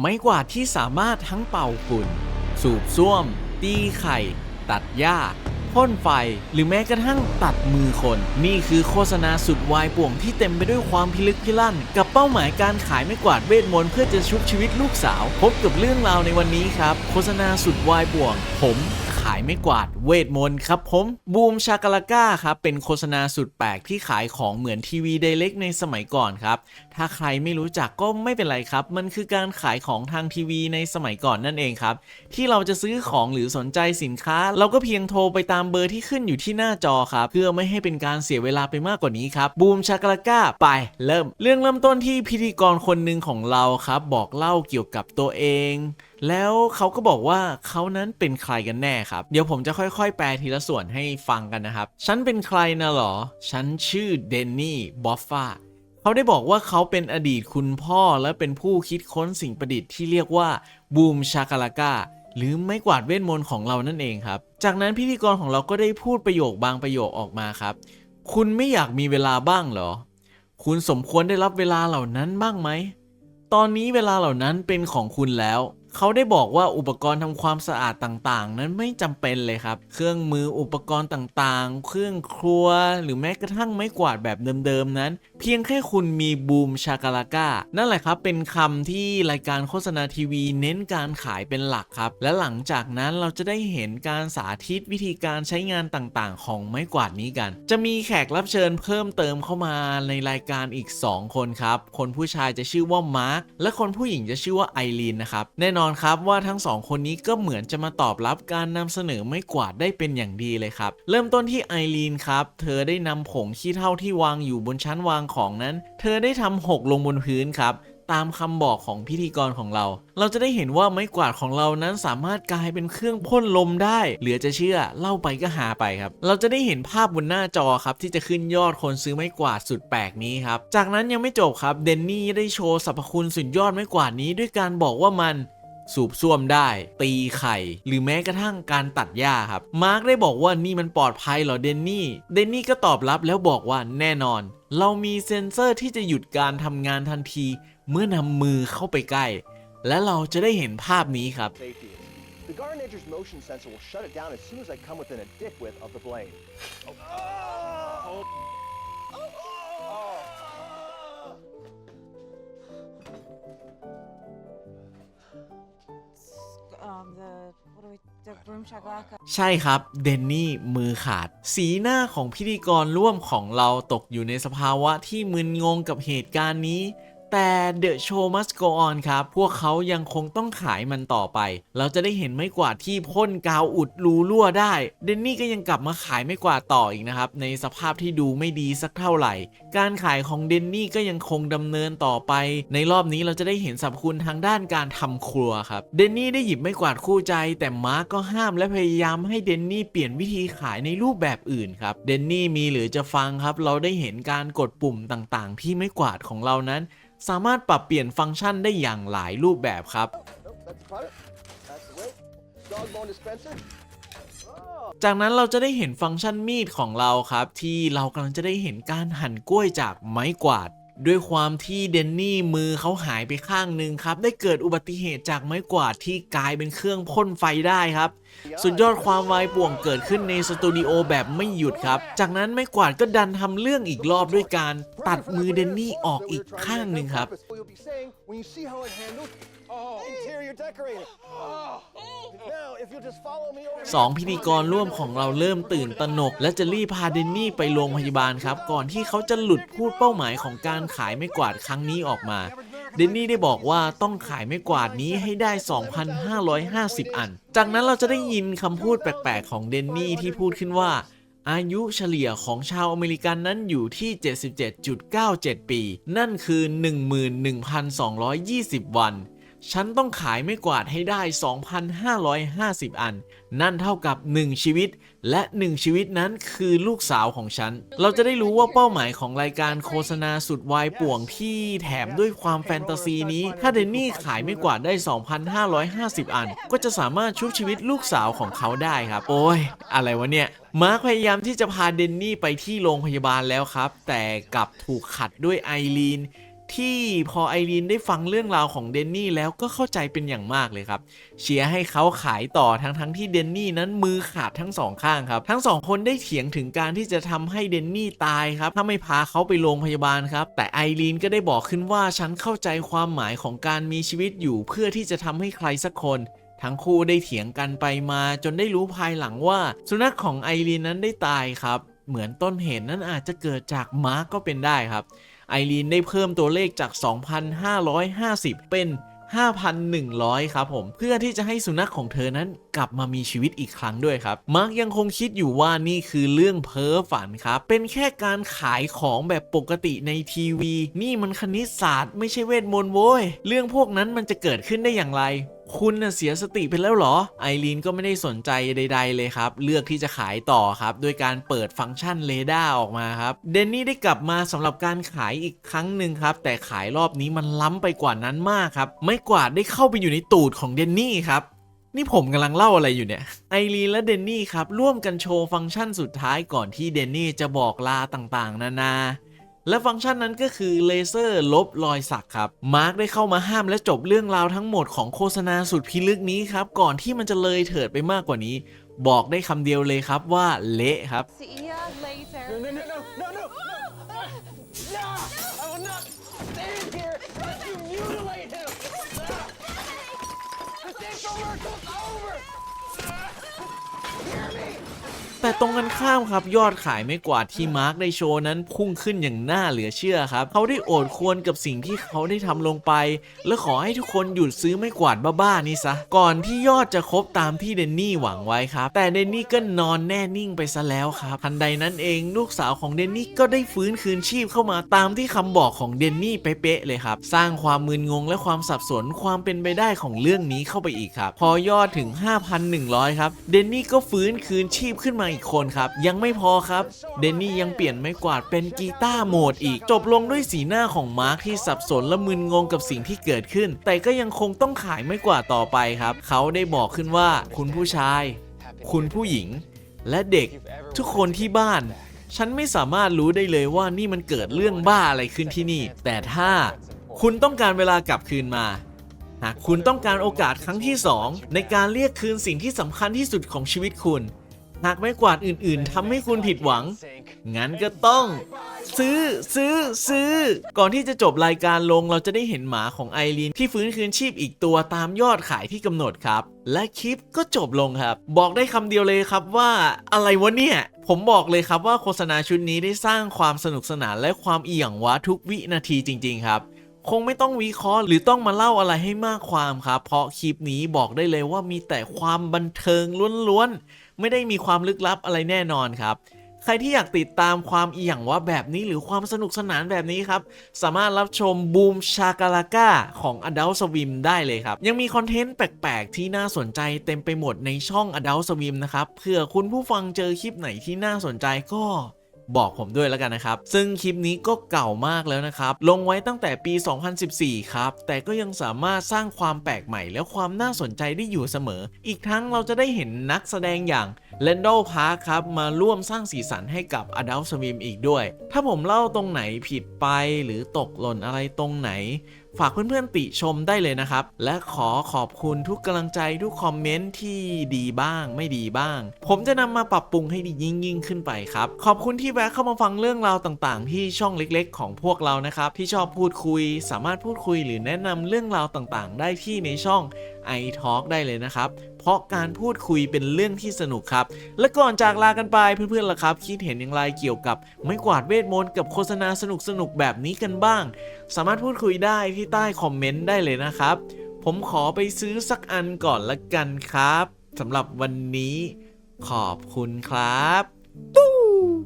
ไม้กวาดที่สามารถทั้งเป่าฝุ่น สูบซ่วม ตีไข่ ตัดหญ้าพ่นไฟ หรือแม้กระทั่งตัดมือคน นี่คือโฆษณาสุดวายป่วงที่เต็มไปด้วยความพิลึกพิลั่น กับเป้าหมายการขายไม้กวาดเวทมนต์เพื่อจะชุบชีวิตลูกสาว พบกับเรื่องราวในวันนี้ครับ โฆษณาสุดวายป่วง ผม ขายไม่กวาดเวทมนต์ครับผมบูมชากาลาก้าครับเป็นโฆษณาสุดแปลกที่ขายของเหมือนทีวีไดเล็กในสมัยก่อนครับ ถ้าใครไม่รู้จักก็ไม่เป็นไรครับ มันคือการขายของทางทีวีในสมัยก่อนนั่นเองครับ ที่เราจะซื้อของหรือสนใจสินค้า เราก็เพียงโทรไปตามเบอร์ที่ขึ้นอยู่ที่หน้าจอครับ เพื่อไม่ให้เป็นการเสียเวลาไปมากกว่านี้ครับบูมชากาลาก้าไปเริ่ม เรื่องเริ่มต้นที่พิธีกรคนหนึ่งของเราครับ บอกเล่าเกี่ยวกับตัวเอง แล้วเขาก็บอกว่าเขานั้นเป็นใครกันแน่ครับเดี๋ยวผมจะค่อยๆ แปลทีละส่วนให้ฟังกันนะครับ ฉันเป็นใครนะหรอ ฉันชื่อเดนนี่บอฟฟาเขาได้บอกว่าเขาเป็นอดีตคุณพ่อและเป็นผู้คิดค้นสิ่งประดิษฐ์ที่เรียกว่าบูมชากาลากาหรือไม้กวาดเวทมนต์ของเรานั่นเองครับ จากนั้นพิธีกรของเราก็ได้พูดประโยคบางประโยคออกมาครับ คุณไม่อยากมีเวลาบ้างเหรอ คุณสมควรได้รับเวลาเหล่านั้นบ้างไหม ตอนนี้เวลาเหล่านั้นเป็นของคุณแล้ว เขาได้บอกว่าอุปกรณ์ทำความสะอาดต่างๆ นั้นไม่จำเป็นเลยครับ เครื่องมืออุปกรณ์ต่างๆ เครื่องครัว หรือแม้กระทั่งไม้กวาดแบบเดิมๆนั้น เพียงแค่คุณมีบูมชากาลาก้านั่นแหละครับ เป็นคำที่รายการโฆษณาทีวีเน้นการขายเป็นหลักครับ และหลังจากนั้นเราจะได้เห็นการสาธิตวิธีการใช้งานต่างๆ ของไม้กวาดนี้กัน จะมีแขกรับเชิญเพิ่มเติมเข้ามาในรายการอีก 2 คนครับ คนผู้ชายจะชื่อว่ามาร์คและคนผู้หญิงจะชื่อว่าไอรีนนะครับแน่นอนครับว่าทั้งสองคนนี้ก็เหมือนจะมาตอบรับการนำเสนอไม้กวาดได้เป็นอย่างดีเลยครับ เริ่มต้นที่ไอรีนครับ เธอได้นำผงขี้เถ้าที่วางอยู่บนชั้นวางของนั้น เธอได้ทำหกลงบนพื้นครับตามคำบอกของพิธีกรของเรา เราจะได้เห็นว่าไม้กวาดของเรานั้นสามารถกลายเป็นเครื่องพ่นลมได้ เหลือจะเชื่อเล่าไปก็หาไปครับ เราจะได้เห็นภาพบนหน้าจอครับ ที่จะขึ้นยอดคนซื้อไม้กวาดสุดแปลกนี้ครับ จากนั้นยังไม่จบครับ เดนนี่ได้โชว์สรรพคุณสุดยอดไม้กวาดนี้ด้วยการบอกว่ามัน สูบซ่วมได้ ตีไข่ หรือแม้กระทั่งการตัดหญ้าครับ มาร์กได้บอกว่านี่มันปลอดภัยเหรอเดนนี่ เดนนี่ก็ตอบรับแล้วบอกว่าแน่นอน เรามีเซ็นเซอร์ที่จะหยุดการทำงานทันที เมื่อนำมือเข้าไปใกล้ และเราจะได้เห็นภาพนี้ครับ safety. The Garden Edger's motion sensor will shut it down as soon as I come within a dick width of the blade. um, ใช่ครับ เดนนี่มือขาด สีหน้าของพิธีกรร่วมของเราตกอยู่ในสภาวะที่มึนงงกับเหตุการณ์นี้ แต่ The Show Must Go On ครับ พวกเขายังคงต้องขายมันต่อไป เราจะได้เห็นไม้กวาดที่พ่นกาวอุดรูรั่วได้ เดนนี่ก็ยังกลับมาขายไม้กวาดต่ออีกนะครับ ในสภาพที่ดูไม่ดีสักเท่าไหร่ การขายของเดนนี่ก็ยังคงดำเนินต่อไป ในรอบนี้เราจะได้เห็นสรรพคุณทางด้านการทำครัวครับ เดนนี่ได้หยิบไม้กวาดคู่ใจ แต่มาร์กก็ห้ามและพยายามให้เดนนี่เปลี่ยนวิธีขายในรูปแบบอื่นครับ เดนนี่มีหรือจะฟังครับ เราได้เห็นการกดปุ่มต่างๆ ที่ไม้กวาดของเรานั้น สามารถปรับเปลี่ยนฟังก์ชันได้อย่างหลายรูปแบบครับ จากนั้นเราจะได้เห็นฟังก์ชันมีดของเราครับ ที่เรากำลังจะได้เห็นการหั่นกล้วยจากไม้กวาด ด้วยความที่เดนนี่มือเขาหายไปข้างหนึ่งครับ ได้เกิดอุบัติเหตุจากไม้กวาดที่กลายเป็นเครื่องพ่นไฟได้ครับ สุดยอดความวายป่วงเกิดขึ้นในสตูดิโอแบบไม่หยุดครับ จากนั้นไม้กวาดก็ดันทำเรื่องอีกรอบด้วยการตัดมือเดนนี่ออกอีกข้างหนึ่งครับ What you'll be saying when you see how it handles interior decorating. Now, if you'll just follow me over สองพิธีกรร่วมของเราเริ่มตื่นตระหนก และจะรีบพาเดนนี่ไปโรงพยาบาลครับ ก่อนที่เขาจะหลุดพูดเป้าหมายของการขายไม้กวาดครั้งนี้ออกมา เดนนี่ได้บอกว่าต้องขายไม้กวาดนี้ให้ได้ 2,550 อัน จากนั้นเราจะได้ยินคำพูดแปลกๆ ของเดนนี่ที่พูดขึ้นว่า อายุเฉลี่ยของชาวอเมริกันนั้นอยู่ที่ 77.97 ปี นั่นคือ 11,220 วัน ฉันต้องขายไม่กวาดให้ได้ 2,550 อัน นั่นเท่ากับ 1 ชีวิต และ 1 ชีวิตนั้นคือลูกสาวของฉัน เราจะได้รู้ว่าเป้าหมายของรายการโฆษณาสุดวายป่วงที่แถมด้วยความแฟนตาซีนี้ ถ้าเดนนี่ขายไม่กวาดได้ 2,550 อัน ก็จะสามารถชุบชีวิตลูกสาวของเขาได้ครับ โอ้ย อะไรวะเนี่ยมาร์คพยายามที่จะพาเดนนี่ไปที่โรงพยาบาลแล้วครับ แต่กลับถูกขัดด้วยไอรีน ที่พอไอรีนได้ฟังเรื่องราวของเดนนี่แล้วก็เข้าใจเป็นอย่างมากเลยครับ เชียร์ให้เขาขายต่อทั้งทั้งๆที่เดนนี่นั้นมือขาดทั้งสองข้างครับ ทั้งสองคนได้เถียงถึงการที่จะทำให้เดนนี่ตายครับ ถ้าไม่พาเขาไปโรงพยาบาลครับ แต่ไอรีนก็ได้บอกขึ้นว่าฉันเข้าใจความหมายของการมีชีวิตอยู่ เพื่อที่จะทำให้ใครสักคนทั้งคู่ได้เถียงกันไปมาจนได้รู้ภายหลังว่า สุนัขของไอรีนนั้นได้ตายครับ เหมือนต้นเหตุนั้นอาจจะเกิดจากมารก็เป็นได้ครับ ไอรีนได้เพิ่มตัวเลขจาก 2,550 เป็น 5,100 ครับผม เพื่อที่จะให้สุนัขของเธอนั้นกลับมามีชีวิตอีกครั้งด้วยครับ มาร์กยังคงคิดอยู่ว่านี่คือเรื่องเพ้อฝันครับ เป็นแค่การขายของแบบปกติในทีวี นี่มันคณิตศาสตร์ไม่ใช่เวทมนต์โว้ย เรื่องพวกนั้นมันจะเกิดขึ้นได้อย่างไร คุณน่ะเสียสติไปแล้วเหรอ ไอรีนก็ไม่ได้สนใจใด ๆ เลยครับ เลือกที่จะขายต่อครับโดยการเปิดฟังก์ชันเรดาร์ออกมาครับ เดนนี่ได้กลับมาสำหรับการขายอีกครั้งหนึ่งครับ แต่ขายรอบนี้มันล้ำไปกว่านั้นมากครับ ไม่กวาดได้เข้าไปอยู่ในตูดของเดนนี่ครับนี่ผมกำลังเล่าอะไรอยู่เนี่ย ไอรีนและเดนนี่ครับ ร่วมกันโชว์ฟังก์ชันสุดท้ายก่อนที่เดนนี่จะบอกลาต่างๆ นานา และฟังก์ชันนั้นก็คือเลเซอร์ลบรอยสักครับ มาร์กได้เข้ามาห้ามและจบเรื่องราวทั้งหมดของโฆษณาสุดพิลึกนี้ครับ ก่อนที่มันจะเลยเถิดไปมากกว่านี้ บอกได้คำเดียวเลยครับว่าเละครับ See ya later. No, no, no, no, no, no, no! Ah! No! I will not stand here and let you mutilate him! Ah! This infomercial's over! Ah! Hear me! แต่ตรงกันข้ามครับยอดขายไม่กวาดที่มาร์กได้โชว์นั้นพุ่งขึ้นอย่างน่าเหลือเชื่อครับ เขาได้โอดควรกับสิ่งที่เขาได้ทำลงไป และขอให้ทุกคนหยุดซื้อไม่กวาดบ้าๆนี่ซะ ก่อนที่ยอดจะครบตามที่เดนนี่หวังไว้ครับ แต่เดนนี่ก็นอนแน่นิ่งไปซะแล้วครับทันใดนั้นเองลูกสาวของเดนนี่ก็ได้ฟื้นคืนชีพเข้ามาตามที่คำบอกของเดนนี่เป๊ะๆเลยครับ สร้างความมึนงงและความสับสนความเป็นไปได้ของเรื่องนี้เข้าไปอีกครับ พอยอดถึง 5,100 ครับ เดนนี่ก็ฟื้นคืนชีพขึ้นมาอีกคนครับ ยังไม่พอครับ เดนนี่ยังเปลี่ยนไม้กวาดเป็นกีตาร์โหมดอีก จบลงด้วยสีหน้าของมาร์คที่สับสนและมึนงงกับสิ่งที่เกิดขึ้น แต่ก็ยังคงต้องขายไม้กวาดต่อไปครับ เขาได้บอกขึ้นว่า คุณผู้ชาย คุณผู้หญิง และเด็กทุกคนที่บ้านฉันไม่สามารถรู้ได้เลยว่านี่มันเกิดเรื่องบ้าอะไรขึ้นที่นี่ แต่ถ้าคุณต้องการเวลากลับคืนมา หากคุณต้องการโอกาสครั้งที่ 2 ในการเรียกคืนสิ่งที่สำคัญที่สุดของชีวิตคุณ หากไม้กวาดอื่นๆทำให้คุณผิดหวัง งั้นก็ต้อง ซื้อซื้อซื้อ ก่อนที่จะจบรายการลงเราจะได้เห็นหมาของไอรีนที่ฟื้นคืนชีพอีกตัวตามยอดขายที่กำหนดครับ และคลิปก็จบลงครับ บอกได้คำเดียวเลยครับว่าอะไรวะเนี่ยผมบอกเลยครับว่าโฆษณาชุดนี้ได้สร้างความสนุกสนานและความเอี่ยงวะทุกวินาทีจริง ๆ ครับคงไม่ต้องวิเคราะห์หรือต้องมาเล่าอะไรให้มากความครับ เพราะคลิปนี้บอกได้เลยว่ามีแต่ความบันเทิงล้วนๆ ไม่ได้มีความลึกลับอะไรแน่นอนครับใครที่อยากติดตามความเอี่ยงว่าแบบนี้หรือความสนุกสนานแบบนี้ครับ สามารถรับชมบูมชากาลาก้าของ Adult Swim ได้เลยครับ ยังมีคอนเทนต์แปลกๆ ที่น่าสนใจเต็มไปหมดในช่อง Adult Swim นะครับเผื่อคุณผู้ฟังเจอคลิปไหนที่น่าสนใจก็ บอกผมด้วยแล้วกันนะครับ ซึ่งคลิปนี้ก็เก่ามากแล้วนะครับ ลงไว้ตั้งแต่ปี 2014 ครับ แต่ก็ยังสามารถสร้างความแปลกใหม่ และความน่าสนใจได้อยู่เสมอ อีกทั้งเราจะได้เห็นนักแสดงอย่าง l a n d o Park ครับ มาร่วมสร้างสีสันให้กับ Adult Swim อีกด้วย ถ้าผมเล่าตรงไหนผิดไปหรือตกหล่นอะไรตรงไหน ฝากเพื่อนๆติชมได้เลยนะครับ และขอขอบคุณทุกกำลังใจทุกคอมเมนต์ที่ดีบ้าง ไม่ดีบ้าง ผมจะนำมาปรับปรุงให้ดียิ่งยิ่งขึ้นไปครับ ขอบคุณที่แวะเข้ามาฟังเรื่องราวต่างๆ ที่ช่องเล็กๆ ของพวกเรานะครับที่ชอบพูดคุย สามารถพูดคุยหรือแนะนำเรื่องราวต่างๆ ได้ที่ในช่อง i Talk ได้เลยนะครับ เพราะการพูดคุยเป็นเรื่องที่สนุกครับ และก่อนจากลากันไปเพื่อนๆล่ะครับ คิดเห็นอย่างไรเกี่ยวกับไม้กวาดเวทมนต์กับโฆษณาสนุกๆแบบนี้กันบ้าง สามารถพูดคุยได้ที่ใต้คอมเมนต์ได้เลยนะครับ ผมขอไปซื้อสักอันก่อนละกันครับสำหรับวันนี้ขอบคุณครับ ตู้